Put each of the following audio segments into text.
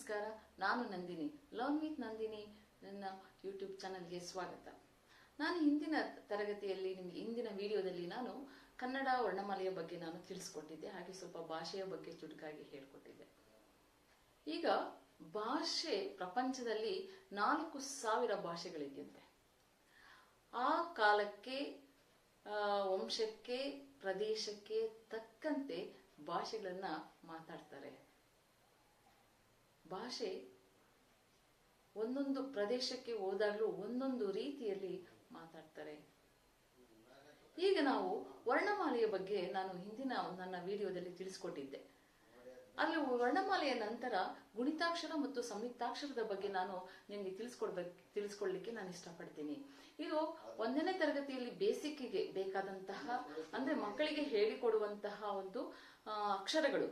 ನಮಸ್ಕಾರ, ನಾನು Nandini. Learn with Nandini ನನ್ನ ಯೂಟ್ಯೂಬ್ ಚಾನಲ್ಗೆ ಸ್ವಾಗತ. ನಾನು ಹಿಂದಿನ ತರಗತಿಯಲ್ಲಿ, ನಿಮಗೆ ಹಿಂದಿನ ವಿಡಿಯೋದಲ್ಲಿ ನಾನು ಕನ್ನಡ ವರ್ಣಮಾಲೆಯ ಬಗ್ಗೆ ನಾನು ತಿಳಿಸ್ಕೊಟ್ಟಿದ್ದೆ. ಹಾಗೆ ಸ್ವಲ್ಪ ಭಾಷೆಯ ಬಗ್ಗೆ ಚುಟುಕಾಗಿ ಹೇಳ್ಕೊಟ್ಟಿದ್ದೆ. ಈಗ ಭಾಷೆ ಪ್ರಪಂಚದಲ್ಲಿ ನಾಲ್ಕು ಸಾವಿರ ಭಾಷೆಗಳಿದೆಯಂತೆ ಆ ಕಾಲಕ್ಕೆ ವಂಶಕ್ಕೆ, ಪ್ರದೇಶಕ್ಕೆ ತಕ್ಕಂತೆ ಭಾಷೆಗಳನ್ನ ಮಾತಾಡ್ತಾರೆ. ಭಾಷೆ ಒಂದೊಂದು ಪ್ರದೇಶಕ್ಕೆ ಹೋದಾಗಲೂ ಒಂದೊಂದು ರೀತಿಯಲ್ಲಿ ಮಾತಾಡ್ತಾರೆ. ಈಗ ನಾವು ವರ್ಣಮಾಲೆಯ ಬಗ್ಗೆ ನಾನು ಹಿಂದಿನ ನನ್ನ ವಿಡಿಯೋದಲ್ಲಿ ತಿಳಿಸ್ಕೊಟ್ಟಿದ್ದೆ. ಅಲ್ಲಿ ವರ್ಣಮಾಲೆಯ ನಂತರ ಗುಣಿತಾಕ್ಷರ ಮತ್ತು ಸಂಯುಕ್ತಾಕ್ಷರದ ಬಗ್ಗೆ ನಾನು ನಿಮಗೆ ತಿಳಿಸ್ಕೊಡ್ಬೇಕು ತಿಳಿಸ್ಕೊಡ್ಲಿಕ್ಕೆ ನಾನು ಇಷ್ಟಪಡ್ತೀನಿ. ಇದು ಒಂದನೇ ತರಗತಿಯಲ್ಲಿ ಬೇಸಿಕ್ಗೆ ಬೇಕಾದಂತಹ, ಅಂದ್ರೆ ಮಕ್ಕಳಿಗೆ ಹೇಳಿಕೊಡುವಂತಹ ಒಂದು ಅಕ್ಷರಗಳು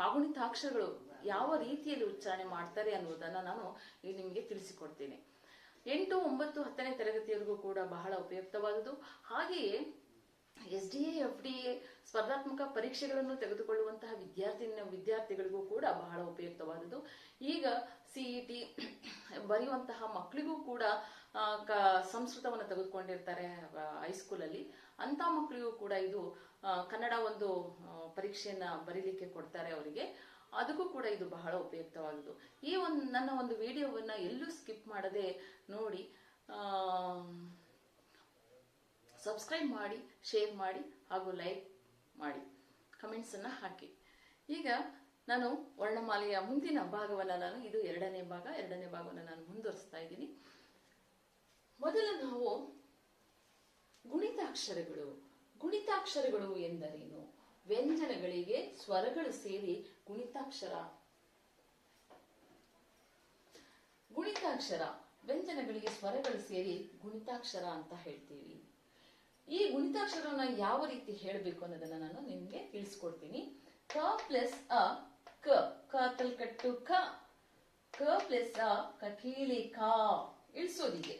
ಕಾಗುಣಿತಾಕ್ಷರಗಳು ಯಾವ ರೀತಿಯಲ್ಲಿ ಉಚ್ಚಾರಣೆ ಮಾಡ್ತಾರೆ ಅನ್ನುವುದನ್ನ ನಾನು ನಿಮಗೆ ತಿಳಿಸಿಕೊಡ್ತೀನಿ. ಎಂಟು ಒಂಬತ್ತು ಹತ್ತನೇ ತರಗತಿಯವರೆಗೂ ಕೂಡ ಬಹಳ ಉಪಯುಕ್ತವಾದದ್ದು. ಹಾಗೆಯೇ S D A, F D A ಸ್ಪರ್ಧಾತ್ಮಕ ಪರೀಕ್ಷೆಗಳನ್ನು ತೆಗೆದುಕೊಳ್ಳುವಂತಹ ವಿದ್ಯಾರ್ಥಿ ವಿದ್ಯಾರ್ಥಿಗಳಿಗೂ ಕೂಡ ಬಹಳ ಉಪಯುಕ್ತವಾದದ್ದು. ಈಗ ಸಿಇಟಿ ಬರೆಯುವಂತಹ ಮಕ್ಕಳಿಗೂ ಕೂಡ ಕ- ಸಂಸ್ಕೃತವನ್ನು ತೆಗೆದುಕೊಂಡಿರ್ತಾರೆ ಹೈಸ್ಕೂಲಲ್ಲಿ. ಅಂತ ಮಕ್ಕಳಿಗೂ ಕೂಡ ಇದು ಕನ್ನಡ ಒಂದು ಪರೀಕ್ಷೆಯನ್ನು ಬರೀಲಿಕ್ಕೆ ಕೊಡ್ತಾರೆ ಅವರಿಗೆ. ಅದಕ್ಕೂ ಕೂಡ ಇದು ಬಹಳ ಉಪಯುಕ್ತವಾದದ್ದು. ಈ ಒಂದು, ನನ್ನ ಒಂದು ವಿಡಿಯೋವನ್ನ ಎಲ್ಲೂ ಸ್ಕಿಪ್ ಮಾಡದೆ ನೋಡಿ. ಸಬ್ಸ್ಕ್ರೈಬ್ ಮಾಡಿ ಶೇರ್ ಮಾಡಿ ಹಾಗೂ ಲೈಕ್ ಮಾಡಿ. ಕಮೆಂಟ್ಸನ್ನು ಹಾಕಿ. ಈಗ ನಾನು ವರ್ಣಮಾಲೆಯ ಮುಂದಿನ ಭಾಗವನ್ನು ನಾನು, ಇದು ಎರಡನೇ ಭಾಗ, ಎರಡನೇ ಭಾಗವನ್ನು ನಾನು ಮುಂದುವರಿಸ್ತಾ ಇದ್ದೀನಿ. ಮೊದಲು ನಾವು ಗುಣಿತಾಕ್ಷರಗಳು. ಗುಣಿತಾಕ್ಷರಗಳು ಎಂದರೇನು? ವ್ಯಂಜನಗಳಿಗೆ ಸ್ವರಗಳು ಸೇರಿ ಗುಣಿತಾಕ್ಷರ. ಗುಣಿತಾಕ್ಷರ. ವ್ಯಂಜನಗಳಿಗೆ ಸ್ವರಗಳು ಸೇರಿ ಗುಣಿತಾಕ್ಷರ ಅಂತ ಹೇಳ್ತೀವಿ. ಈ ಗುಣಿತಾಕ್ಷರವನ್ನ ಯಾವ ರೀತಿ ಹೇಳಬೇಕು ಅನ್ನೋದನ್ನ ನಾನು ನಿಮ್ಗೆ ತಿಳಿಸ್ಕೊಡ್ತೀನಿ. ಕ ಪ್ಲಸ್ ಅ, ಕ. ಕ ತಲ್ಕಟ್ಟು ಕ. ಕ ಪ್ಲಸ್ ಅ ಕ ಕೀಲಿ ಕಾ. ಇಳಿಸೋದಿಗೆ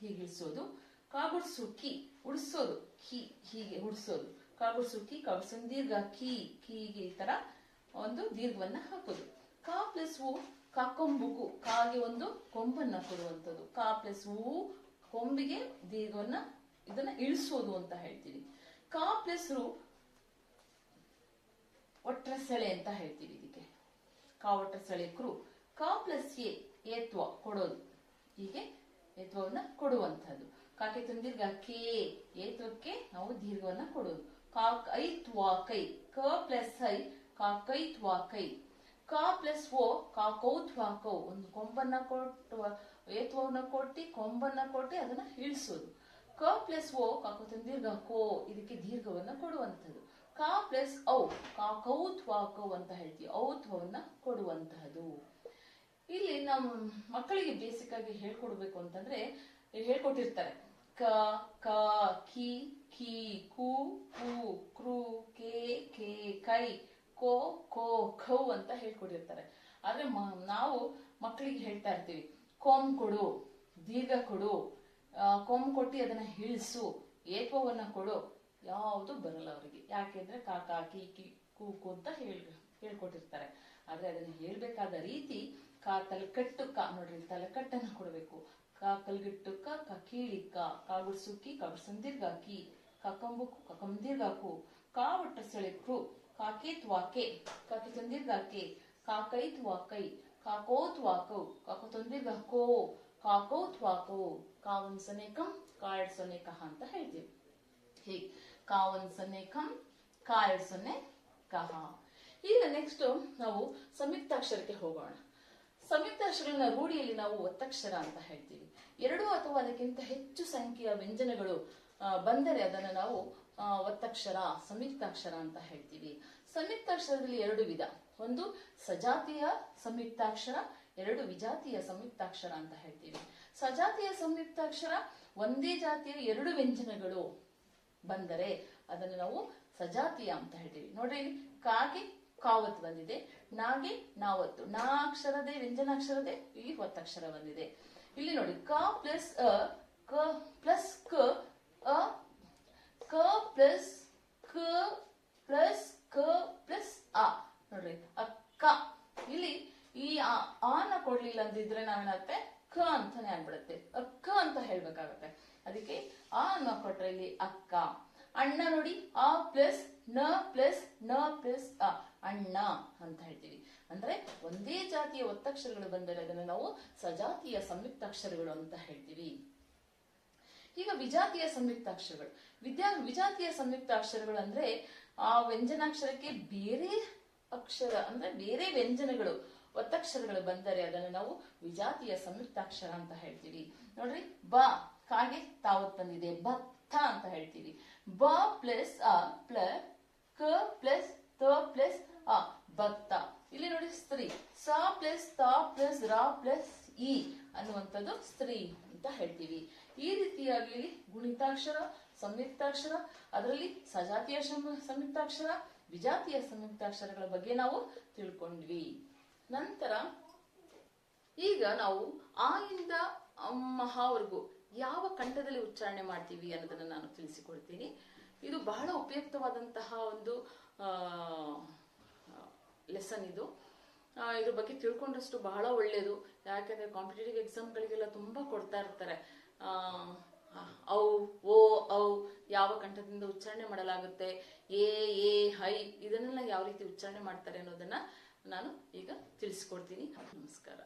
ಹೀಗೆ. ಇಳಿಸೋದು. ಕಾಗುಡ್ಸು ಕಿ ಉಡ್ಸೋದು. ಕಿ, ಹೀಗೆ ಉಡ್ಸೋದು. ಕಾಗುಡ್ಸು ಕಿ ಕಾಗುಡ್ಸು ದೀರ್ಘ ಕಿ ಕೀಗೆ ಈ ತರ ಒಂದು ದೀರ್ಘವನ್ನ ಹಾಕೋದು. ಕಾ ಪ್ಲಸ್ ಕ ಕೊಂಬುಕು ಕಾಗೆ ಒಂದು ಕೊಂಬನ್ನ ಕೊಡುವಂಥದ್ದು. ಕಾ ಪ್ಲಸ್ ಉ ಕೊಂಬಿಗೆ ದೀರ್ಘವನ್ನ ಇದನ್ನ ಇಳಿಸೋದು ಅಂತ ಹೇಳ್ತೀವಿ ಕಾ ಪ್ಲಸ್ ರು ಒಟ್ರ ಸೆಳೆ ಅಂತ ಹೇಳ್ತೀವಿ ಇದಕ್ಕೆ. ಕಾ ಒಟ್ರ ಸೆಳೆ ಕ್ರು ಕಾ ಪ್ಲಸ್ ಎ ಏತ್ವ ಕೊಡೋದು. ಹೀಗೆ ಏತ್ವವನ್ನ ಕೊಡುವಂತಹದ್ದು ಕಾಕೆ ತಂದೀರ್ಘ ಕೆ ಏತ್ವಕ್ಕೆ ನಾವು ದೀರ್ಘವನ್ನ ಕೊಡೋದು. ಕಾ ಐತ್ವ ಕೈ. ಕ ಪ್ಲಸ್ ಐ, ಕಾ ತ್ವಾ ಕೈ. ಕಾ ಪ್ಲಸ್ ಓ ಕಾ ಕೌತ್ವಾ ಕೌ. ಒಂದು ಕೊಂಬನ್ನ ಕೊಟ್ಟು ಏತ್ವವನ್ನ ಕೊಟ್ಟು, ಕೊಂಬನ್ನ ಕೊಟ್ಟಿ ಅದನ್ನ ಇಳಿಸೋದು. ಕ ಪ್ಲಸ್ ಓ ಕಾಕು ದೀರ್ಘ ಕೋ ಇದಕ್ಕೆ ದೀರ್ಘವನ್ನ ಕೊಡುವಂಥದ್ದು ಕ ಪ್ಲಸ್ ಔ, ಕಾ ಕೌ ಅಂತ ಹೇಳ್ತೀವಿ. ಔತ್ವವನ್ನ ಕೊಡುವಂತಹದ್ದು. ಇಲ್ಲಿ ನಮ್ಮ ಮಕ್ಕಳಿಗೆ ಬೇಸಿಕ್ ಆಗಿ ಹೇಳ್ಕೊಡ್ಬೇಕು ಅಂತಂದ್ರೆ, ಹೇಳ್ಕೊಟ್ಟಿರ್ತಾರೆ. ಕ ಕ, ಕಿ ಕಿ, ಕು ಕು, ಕ್ರು, ಕೆ ಕೆ, ಕೈ, ಕೋ ಕೋ, ಖೌ ಅಂತ ಹೇಳ್ಕೊಟ್ಟಿರ್ತಾರೆ. ಆದ್ರೆ ನಾವು ಮಕ್ಕಳಿಗೆ ಹೇಳ್ತಾ ಇರ್ತೀವಿ. ಕೋಮ್ ಕೊಡು, ದೀರ್ಘ ಕೊಡು ಕೊಂಬ್ ಕೊಟ್ಟಿ ಅದನ್ನ ಇಳಿಸು ಏಕೋವನ್ನ ಕೊಡು. ಯಾವುದು ಬರಲ್ಲ ಅವರಿಗೆ. ಯಾಕೆಂದ್ರೆ ಕಾಕ ಕಿ ಕಿ ಕೂಕು ಅಂತ ಹೇಳ್, ಹೇಳ್ಕೊಟ್ಟಿರ್ತಾರೆ. ಆದ್ರೆ ಅದನ್ನ ಹೇಳ್ಬೇಕಾದ ರೀತಿ ಕಾ ತಲೆಕಟ್ಟು ಕಾ ನೋಡ್ರಿ ತಲೆಕಟ್ಟನ್ನ ಕೊಡಬೇಕು. ಕಾ ಕಲ್ಗಿಟ್ಟು ಕ ಕೀಳಿ ಕಾ ಕಾಗುಡ್ಸು ಕಿ ಕಾಗುಡ್ಸಂದಿರ್ಗ ಕಿ ಕಕಂಬುಕು ಕಕಂದಿರ್ಗಾಕು ಕಾ ಒಟ್ಟ ಸೆಳೆಕ್ರು ಕಾಕೇತ್ ವಾಕೆ ಕಾಕಿ ಕಾಕೈ ತ್ವಾಕೈ ಕಾಕೈತ್ ವಾಕೈ ಕಾಕೋತ್ ವಾಕೌ ಕಾಕು ತಂದಿರ್ಗ ಕೋ ತ್ವಾಕೋ ವಾಕೌ ಕಾವನ್ ಸನೇಕಂ, ಕಾಯಡ್ ಸೊನ್ನೆ ಅಂತ ಹೇಳ್ತೀವಿ. ಹೀಗೆ. ಕಾವನ್ ಸೊನ್ನೆ ಕಂ ಕಾಯಡ್ ಸೊನ್ನೆ ಕಹ ಈಗ ನೆಕ್ಸ್ಟ್ ನಾವು ಸಂಯುಕ್ತಾಕ್ಷರಕ್ಕೆ ಹೋಗೋಣ. ಸಂಯುಕ್ತಾಕ್ಷರಗಳನ್ನ ರೂಢಿಯಲ್ಲಿ ನಾವು ಒತ್ತಕ್ಷರ ಅಂತ ಹೇಳ್ತೀವಿ. ಎರಡು ಅಥವಾ ಅದಕ್ಕಿಂತ ಹೆಚ್ಚು ಸಂಖ್ಯೆಯ ವ್ಯಂಜನಗಳು ಬಂದರೆ ಅದನ್ನು ನಾವು ಒತ್ತಕ್ಷರ, ಸಂಯುಕ್ತಾಕ್ಷರ ಅಂತ ಹೇಳ್ತೀವಿ. ಸಂಯುಕ್ತಾಕ್ಷರದಲ್ಲಿ ಎರಡು ವಿಧ. ಒಂದು ಸಜಾತಿಯ ಸಂಯುಕ್ತಾಕ್ಷರ ಎರಡು ವಿಜಾತಿಯ ಸಂಯುಕ್ತಾಕ್ಷರ ಅಂತ ಹೇಳ್ತೀವಿ. ಸಜಾತಿಯ ಸಂಯುಕ್ತಾಕ್ಷರ ಒಂದೇ ಜಾತಿಯ ಎರಡು ವ್ಯಂಜನಗಳು ಬಂದರೆ ಅದನ್ನು ನಾವು ಸಜಾತಿಯ ಅಂತ ಹೇಳ್ತೀವಿ. ನೋಡ್ರಿ ಕಾಗೆ ಕಾವತ್ ಬಂದಿದೆ, ನಾಗೆ ನಾವತ್ತು. ನಾ ಅಕ್ಷರದೇ, ವ್ಯಂಜನಾಕ್ಷರದೇ ಇಲ್ಲಿ ಹೊತ್ತಕ್ಷರ ಬಂದಿದೆ. ಇಲ್ಲಿ ನೋಡಿ, ಕ ಪ್ಲಸ್ ಅ, ಕ ಪ್ಲಸ್ ಕ, ಅ, ಕ ಪ್ಲಸ್ ಕ ಪ್ಲಸ್ ಕ ಪ್ಲಸ್ ಅ. ನೋಡ್ರಿ, ಅಕ್ಕ. ಇಲ್ಲಿ ಈ ಆನ ಕೊಡ್ಲಿಲ್ಲ ಅಂದಿದ್ರೆ ನಾವೇನಾಗುತ್ತೆ ಕ ಅಂತಾನೆ ಆಗ್ಬಿಡುತ್ತೆ. ಅಕ್ಕ ಅಂತ ಹೇಳ್ಬೇಕಾಗತ್ತೆ. ಅದಕ್ಕೆ ಆ ಅನ್ನ ಕೊಟ್ರೆ ಇಲ್ಲಿ ಅಕ್ಕ. ಅಣ್ಣ ನೋಡಿ, ಆ ಪ್ಲಸ್ನ ಪ್ಲಸ್ನ ಪ್ಲಸ್ ಅ, ಅಣ್ಣ ಅಂತ ಹೇಳ್ತೀವಿ. ಅಂದ್ರೆ ಒಂದೇ ಜಾತಿಯ ಒತ್ತಕ್ಷರಗಳು ಬಂದರೆ ಅದನ್ನು ನಾವು ಸಜಾತಿಯ ಸಂಯುಕ್ತಾಕ್ಷರಗಳು ಅಂತ ಹೇಳ್ತೀವಿ. ಈಗ ವಿಜಾತಿಯ ಸಂಯುಕ್ತಾಕ್ಷರಗಳು. ವಿದ್ಯಾ, ವಿಜಾತಿಯ ಸಂಯುಕ್ತಾಕ್ಷರಗಳು ಅಂದ್ರೆ ಆ ವ್ಯಂಜನಾಕ್ಷರಕ್ಕೆ ಬೇರೆ ಅಕ್ಷರ, ಅಂದ್ರೆ ಬೇರೆ ವ್ಯಂಜನಗಳು. ಒತ್ತಕ್ಷರಗಳು ಬಂದರೆ ಅದನ್ನು ನಾವು ವಿಜಾತಿಯ ಸಂಯುಕ್ತಾಕ್ಷರ ಅಂತ ಹೇಳ್ತೀವಿ. ನೋಡ್ರಿ, ಬ ಕಾಗೆ ತಾವತ್ ಬಂದಿದೆ. ಭತ್ತ ಅಂತ ಹೇಳ್ತೀವಿ. ಬ ಪ್ಲಸ್ ಅ ಪ್ಲಸ್ ಕ ಪ್ಲಸ್ ತ ಪ್ಲಸ್ ಅ ಭತ್ತ ಇಲ್ಲಿ ನೋಡಿ ಸ್ತ್ರೀ. ಸ ಪ್ಲಸ್ ತ ಪ್ಲಸ್ ರ ಪ್ಲಸ್ ಇ ಅನ್ನುವಂಥದ್ದು ಸ್ತ್ರೀ ಅಂತ ಹೇಳ್ತೀವಿ. ಈ ರೀತಿಯಾಗಿ ಇಲ್ಲಿ ಗುಣಿತಾಕ್ಷರ, ಸಂಯುಕ್ತಾಕ್ಷರ, ಅದರಲ್ಲಿ ಸಜಾತಿಯ ಸಂಯುಕ್ತಾಕ್ಷರ, ವಿಜಾತಿಯ ಸಂಯುಕ್ತಾಕ್ಷರಗಳ ಬಗ್ಗೆ ನಾವು ತಿಳ್ಕೊಂಡ್ವಿ. ನಂತರ ಈಗ ನಾವು ಆ ಇಂದ ಮಹಾವರೆಗೂ ಯಾವ ಕಂಠದಲ್ಲಿ ಉಚ್ಚಾರಣೆ ಮಾಡ್ತೀವಿ ಅನ್ನೋದನ್ನ ನಾನು ತಿಳಿಸಿಕೊಡ್ತೀನಿ. ಇದು ಬಹಳ ಉಪಯುಕ್ತವಾದಂತಹ ಒಂದು ಲೆಸನ್ ಇದು. ಇದ್ರ ಬಗ್ಗೆ ತಿಳ್ಕೊಂಡಷ್ಟು ಬಹಳ ಒಳ್ಳೆಯದು ಯಾಕಂದ್ರೆ ಕಾಂಪಿಟೇಟಿವ್ ಎಕ್ಸಾಮ್ಗಳಿಗೆಲ್ಲ ತುಂಬಾ ಕೊಡ್ತಾ ಇರ್ತಾರೆ. ಔ ಓ, ಔ ಯಾವ ಕಂಠದಿಂದ ಉಚ್ಚಾರಣೆ ಮಾಡಲಾಗುತ್ತೆ? ಎ ಎ, ಹೈ ಇದನ್ನೆಲ್ಲ ಯಾವ ರೀತಿ ಉಚ್ಚಾರಣೆ ಮಾಡ್ತಾರೆ ಅನ್ನೋದನ್ನ ನಾನು ಈಗ ತಿಳಿಸ್ಕೊಡ್ತೀನಿ. ನಮಸ್ಕಾರ.